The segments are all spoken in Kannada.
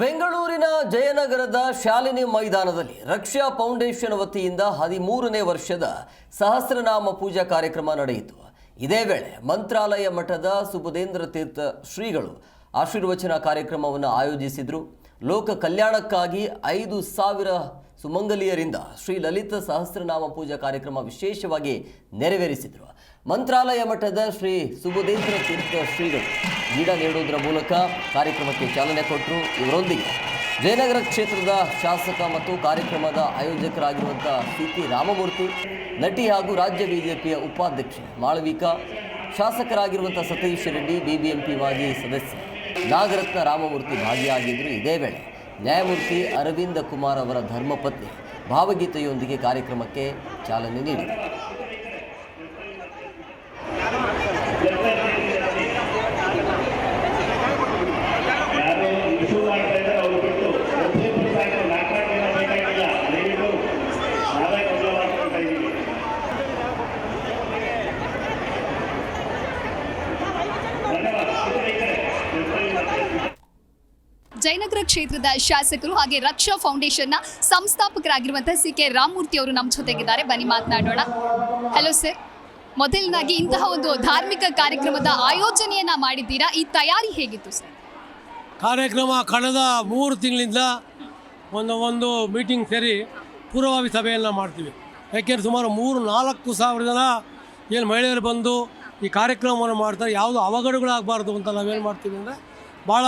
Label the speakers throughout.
Speaker 1: ಬೆಂಗಳೂರಿನ ಜಯನಗರದ ಶಾಲಿನಿ ಮೈದಾನದಲ್ಲಿ ರಕ್ಷಾ ಫೌಂಡೇಶನ್ ವತಿಯಿಂದ ಹದಿಮೂರನೇ ವರ್ಷದ ಸಹಸ್ರನಾಮ ಪೂಜಾ ಕಾರ್ಯಕ್ರಮ ನಡೆಯಿತು. ಇದೇ ವೇಳೆ ಮಂತ್ರಾಲಯ ಮಠದ ಸುಬುಧೇಂದ್ರ ತೀರ್ಥ ಶ್ರೀಗಳು ಆಶೀರ್ವಚನ ಕಾರ್ಯಕ್ರಮವನ್ನು ಆಯೋಜಿಸಿದರು. ಲೋಕ ಕಲ್ಯಾಣಕ್ಕಾಗಿ ಐದು ಸಾವಿರ ಸುಮಂಗಲಿಯರಿಂದ ಶ್ರೀ ಲಲಿತ ಸಹಸ್ರನಾಮ ಪೂಜಾ ಕಾರ್ಯಕ್ರಮ ವಿಶೇಷವಾಗಿ ನೆರವೇರಿಸಿದರು. ಮಂತ್ರಾಲಯ ಮಠದ ಶ್ರೀ ಸುಬುಧೇಂದ್ರ ತೀರ್ಥ ಶ್ರೀಗಳು ಗಿಡ ನೀಡುವುದರ ಮೂಲಕ ಕಾರ್ಯಕ್ರಮಕ್ಕೆ ಚಾಲನೆ ಕೊಟ್ಟರು. ಇವರೊಂದಿಗೆ ಜಯನಗರ ಕ್ಷೇತ್ರದ ಶಾಸಕ ಮತ್ತು ಕಾರ್ಯಕ್ರಮದ ಆಯೋಜಕರಾಗಿರುವಂಥ ಸಿ ರಾಮಮೂರ್ತಿ, ನಟಿ ಹಾಗೂ ರಾಜ್ಯ ಬಿಜೆಪಿಯ ಉಪಾಧ್ಯಕ್ಷೆ ಮಾಳವಿಕಾ ಶಾಸಕರಾಗಿರುವಂಥ ಸತೀಶ್ ರೆಡ್ಡಿ, ಬಿಬಿಎಂಪಿ ಮಾಜಿ ಸದಸ್ಯ ನಾಗರತ್ನ ರಾಮಮೂರ್ತಿ ಭಾಗಿಯಾಗಿದ್ದರು ಇದೇ ವೇಳೆ. ನ್ಯಾಯಮೂರ್ತಿ ಅರವಿಂದ ಕುಮಾರ್ ಅವರ ಧರ್ಮಪತ್ನಿ ಭಾವಗೀತೆಯೊಂದಿಗೆ ಕಾರ್ಯಕ್ರಮಕ್ಕೆ ಚಾಲನೆ ನೀಡಿದರು
Speaker 2: ಯಾರು ಇಶ್ಯೂ ಮಾಡ್ತಾ ಇದ್ದಾರೆ ಅವ್ರು ಬಿಟ್ಟು ಪ್ರತಿಯೊಬ್ಬರು ಸಾಕು ನಾಲ್ಕು ದಿನ ಬೇಕಾಗಿಲ್ಲ ದಯವಿಟ್ಟು ನಾವೇ ಕಂಟ್ರೋಲ್ ಮಾಡ್ಕೊಳ್ತಾ ಇದ್ದೀವಿ ಧನ್ಯವಾದ ಈ ಕಡೆ ತಿರುಪತಿ ಮತ್ತೆ
Speaker 3: ಜಯನಗರ ಕ್ಷೇತ್ರದ ಶಾಸಕರು ಹಾಗೆ ರಕ್ಷಾ ಫೌಂಡೇಶನ್ನ ಸಂಸ್ಥಾಪಕರಾಗಿರುವಂತಹ ಸಿ ಕೆ ರಾಮಮೂರ್ತಿ ಅವರು ನಮ್ಮ ಜೊತೆಗಿದ್ದಾರೆ. ಬನ್ನಿ ಮಾತನಾಡೋಣ. ಹಲೋ ಸರ್ ಮೊದಲನಾಗಿ ಇಂತಹ ಒಂದು ಧಾರ್ಮಿಕ ಕಾರ್ಯಕ್ರಮದ ಆಯೋಜನೆಯನ್ನ ಮಾಡಿದ್ದೀರಾ? ಈ ತಯಾರಿ ಹೇಗಿತ್ತು ಸರ್
Speaker 4: ಕಾರ್ಯಕ್ರಮ ಕಳೆದ ಮೂರು ತಿಂಗಳಿಂದ ಒಂದು ಒಂದು ಮೀಟಿಂಗ್ ಸೇರಿ ಪೂರ್ವಭಾವಿ ಸಭೆಯನ್ನು ಮಾಡ್ತೀವಿ. ಯಾಕೆಂದರೆ ಸುಮಾರು ಮೂರು, ನಾಲ್ಕು ಸಾವಿರ ಜನ ಏನು ಮಹಿಳೆಯರು ಬಂದು ಈ ಕಾರ್ಯಕ್ರಮವನ್ನು ಮಾಡ್ತಾರೆ. ಯಾವುದು ಅವಘಡಗಳಾಗಬಾರ್ದು ಅಂತ ನಾವೇನು ಮಾಡ್ತೀವಿ ಅಂದರೆ ಭಾಳ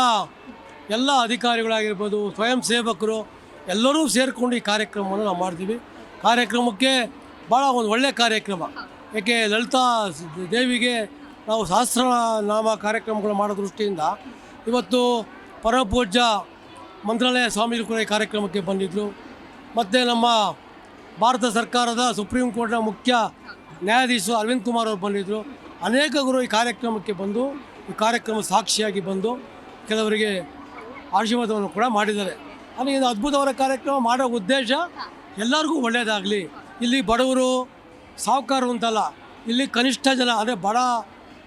Speaker 4: ಎಲ್ಲ ಅಧಿಕಾರಿಗಳಾಗಿರ್ಬೋದು ಸ್ವಯಂ ಸೇವಕರು ಎಲ್ಲರೂ ಸೇರಿಕೊಂಡು ಈ ಕಾರ್ಯಕ್ರಮವನ್ನು ನಾವು ಮಾಡ್ತೀವಿ. ಕಾರ್ಯಕ್ರಮಕ್ಕೆ ಭಾಳ ಒಂದು ಒಳ್ಳೆಯ ಕಾರ್ಯಕ್ರಮ. ಏಕೆ ಲಲಿತಾ ದೇವಿಗೆ ನಾವು ಸಹಸ್ರನಾಮ ಕಾರ್ಯಕ್ರಮಗಳು ಮಾಡೋ ದೃಷ್ಟಿಯಿಂದ ಇವತ್ತು ಪರಮಪೂಜ್ಯ ಮಂತ್ರಾಲಯ ಸ್ವಾಮಿಗಳು ಕೂಡ ಈ ಕಾರ್ಯಕ್ರಮಕ್ಕೆ ಬಂದಿದ್ದರು ಮತ್ತು ನಮ್ಮ ಭಾರತ ಸರ್ಕಾರದ ಸುಪ್ರೀಂ ಕೋರ್ಟ್ನ ಮುಖ್ಯ ನ್ಯಾಯಾಧೀಶರು ಅರವಿಂದ್ ಕುಮಾರ್ ಅವರು ಬಂದಿದ್ದರು. ಅನೇಕ ಗುರು ಈ ಕಾರ್ಯಕ್ರಮಕ್ಕೆ ಬಂದು ಈ ಕಾರ್ಯಕ್ರಮ ಸಾಕ್ಷಿಯಾಗಿ ಬಂದು ಕೆಲವರಿಗೆ ಆಶೀರ್ವಾದವನ್ನು ಕೂಡ ಮಾಡಿದ್ದಾರೆ. ಅಂದರೆ ಇದು ಅದ್ಭುತವಾದ ಕಾರ್ಯಕ್ರಮ ಮಾಡೋ ಉದ್ದೇಶ ಎಲ್ಲರಿಗೂ ಒಳ್ಳೆಯದಾಗಲಿ. ಇಲ್ಲಿ ಬಡವರು, ಸಾಹುಕಾರರು ಅಂತಲ್ಲ, ಇಲ್ಲಿ ಕನಿಷ್ಠ ಜನ, ಅಂದರೆ ಬಡ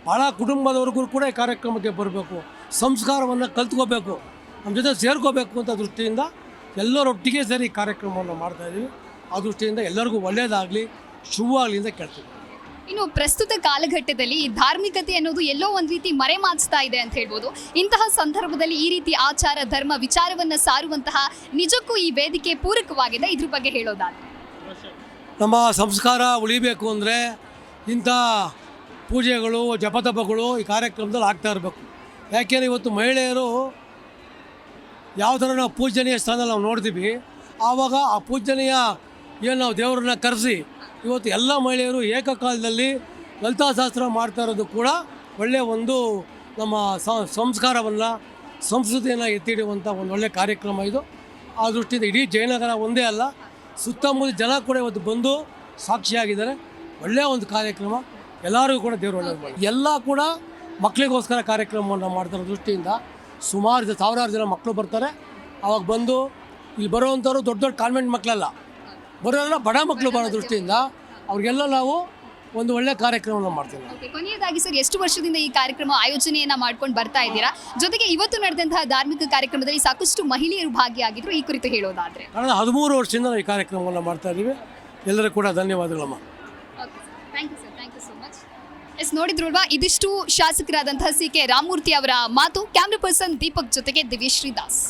Speaker 4: ಬಡ ಕುಟುಂಬದವ್ರಿಗೂ ಕೂಡ ಈ ಕಾರ್ಯಕ್ರಮಕ್ಕೆ ಬರಬೇಕು. ಸಂಸ್ಕಾರವನ್ನು ಕಲ್ತ್ಕೋಬೇಕು. ನಮ್ಮ ಜೊತೆ ಸೇರ್ಕೋಬೇಕು ಅಂತ ದೃಷ್ಟಿಯಿಂದ ಎಲ್ಲರೊಟ್ಟಿಗೆ ಸೇರಿ ಕಾರ್ಯಕ್ರಮವನ್ನು ಮಾಡ್ತಾಯಿದ್ದೀವಿ ಆ ದೃಷ್ಟಿಯಿಂದ ಎಲ್ಲರಿಗೂ ಒಳ್ಳೆಯದಾಗಲಿ. ಶುಭವಾಗಲಿ ಅಂತ ಕೇಳ್ತೀವಿ
Speaker 3: ಇನ್ನು ಪ್ರಸ್ತುತ ಕಾಲಘಟ್ಟದಲ್ಲಿ ಧಾರ್ಮಿಕತೆ ಅನ್ನೋದು ಎಲ್ಲೋ ಒಂದು ರೀತಿ ಮರೆಮಾಚ್ತಾ ಇದೆ ಅಂತ ಹೇಳ್ಬೋದು. ಇಂತಹ ಸಂದರ್ಭದಲ್ಲಿ ಈ ರೀತಿ ಆಚಾರ, ಧರ್ಮ, ವಿಚಾರವನ್ನ ಸಾರುವಂತಹ ನಿಜಕ್ಕೂ ಈ ವೇದಿಕೆ ಪೂರಕವಾಗಿದೆ. ಇದ್ರ ಬಗ್ಗೆ ಹೇಳೋದಾದ್ರೆ.
Speaker 4: ನಮ್ಮ ಸಂಸ್ಕಾರ ಉಳಿಬೇಕು ಅಂದರೆ ಇಂಥ ಪೂಜೆಗಳು, ಜಪತಪಗಳು ಈ ಕಾರ್ಯಕ್ರಮದಲ್ಲಿ ಆಗ್ತಾ ಇರಬೇಕು. ಯಾಕೆಂದರೆ ಇವತ್ತು ಮಹಿಳೆಯರು ಯಾವ ಥರ ನಾವು ಪೂಜನೀಯ ಸ್ಥಾನದಲ್ಲಿ ನಾವು ನೋಡ್ತೀವಿ, ಆವಾಗ ಆ ಪೂಜನೀಯ ಏನು ನಾವು ದೇವರನ್ನ ಕರೆಸಿ ಇವತ್ತು ಎಲ್ಲ ಮಹಿಳೆಯರು ಏಕಕಾಲದಲ್ಲಿ ಲಲಿತಾಶಾಸ್ತ್ರ ಮಾಡ್ತಾ ಇರೋದು ಕೂಡ ಒಳ್ಳೆಯ ಒಂದು ನಮ್ಮ ಸಂಸ್ಕಾರವನ್ನು, ಸಂಸ್ಕೃತಿಯನ್ನು ಎತ್ತಿಡುವಂಥ ಒಂದು ಒಳ್ಳೆಯ ಕಾರ್ಯಕ್ರಮ ಇದು. ಆ ದೃಷ್ಟಿಯಿಂದ ಇಡೀ ಜಯನಗರ ಒಂದೇ ಅಲ್ಲ, ಸುತ್ತಮುತ್ತ ಜನ ಕೂಡ ಇವತ್ತು ಬಂದು ಸಾಕ್ಷಿಯಾಗಿದ್ದಾರೆ. ಒಳ್ಳೆಯ ಒಂದು ಕಾರ್ಯಕ್ರಮ. ಎಲ್ಲರಿಗೂ ಕೂಡ ದೇವರು ಎಲ್ಲ ಕೂಡ ಮಕ್ಕಳಿಗೋಸ್ಕರ ಕಾರ್ಯಕ್ರಮವನ್ನು ಮಾಡ್ತಾರೋ ದೃಷ್ಟಿಯಿಂದ ಸುಮಾರು ಸಾವಿರಾರು ಜನ ಮಕ್ಕಳು ಬರ್ತಾರೆ. ಅವಾಗ ಬಂದು ಇಲ್ಲಿ ಬರುವಂಥವ್ರು ದೊಡ್ಡ ದೊಡ್ಡ ಕಾನ್ವೆಂಟ್ ಮಕ್ಕಳಲ್ಲ ಬರೋರೆಲ್ಲ ಬಡ ಮಕ್ಕಳು ಬರೋ ದೃಷ್ಟಿಯಿಂದ ಅವ್ರಿಗೆಲ್ಲ ನಾವು ಒಂದು ಒಳ್ಳೆ ಕಾರ್ಯಕ್ರಮವನ್ನು ಮಾಡ್ತೀವಿ.
Speaker 3: ಓಕೆ, ಕೊನೆಯದಾಗಿ ಸರ್ ಎಷ್ಟು ವರ್ಷದಿಂದ ಈ ಕಾರ್ಯಕ್ರಮ ಆಯೋಜನೆಯನ್ನ ಮಾಡ್ಕೊಂಡು ಬರ್ತಾ ಇದ್ದೀರಾ? ಜೊತೆಗೆ ಇವತ್ತು ನಡೆದಂತಹ ಧಾರ್ಮಿಕ ಕಾರ್ಯಕ್ರಮದಲ್ಲಿ ಸಾಕಷ್ಟು ಮಹಿಳೆಯರು ಭಾಗಿಯಾಗಿದ್ರು ಈ ಕುರಿತು ಹೇಳೋದಾದ್ರೆ.
Speaker 4: ಕಳೆದ ಹದಿಮೂರು ವರ್ಷದಿಂದ ನಾವು ಈ ಕಾರ್ಯಕ್ರಮವನ್ನು ಮಾಡ್ತಾ ಇದ್ದೀವಿ. ಎಲ್ಲರೂ ಕೂಡ ಧನ್ಯವಾದಗಳಮ್ಮ.
Speaker 3: Thank you sir thank you so much yes ನೋಡಿದ್ರಲ್ವಾ ಇದಿಷ್ಟು ಶಾಸಕರಾದಂತಹ ಸಿ ಕೆ ರಾಮಮೂರ್ತಿ ಅವರ ಮಾತು. ಕ್ಯಾಮ್ರಾ ಪರ್ಸನ್ ದೀಪಕ್ ಜೊತೆಗೆ ದಿವ್ಯಶ್ರೀ ದಾಸ್.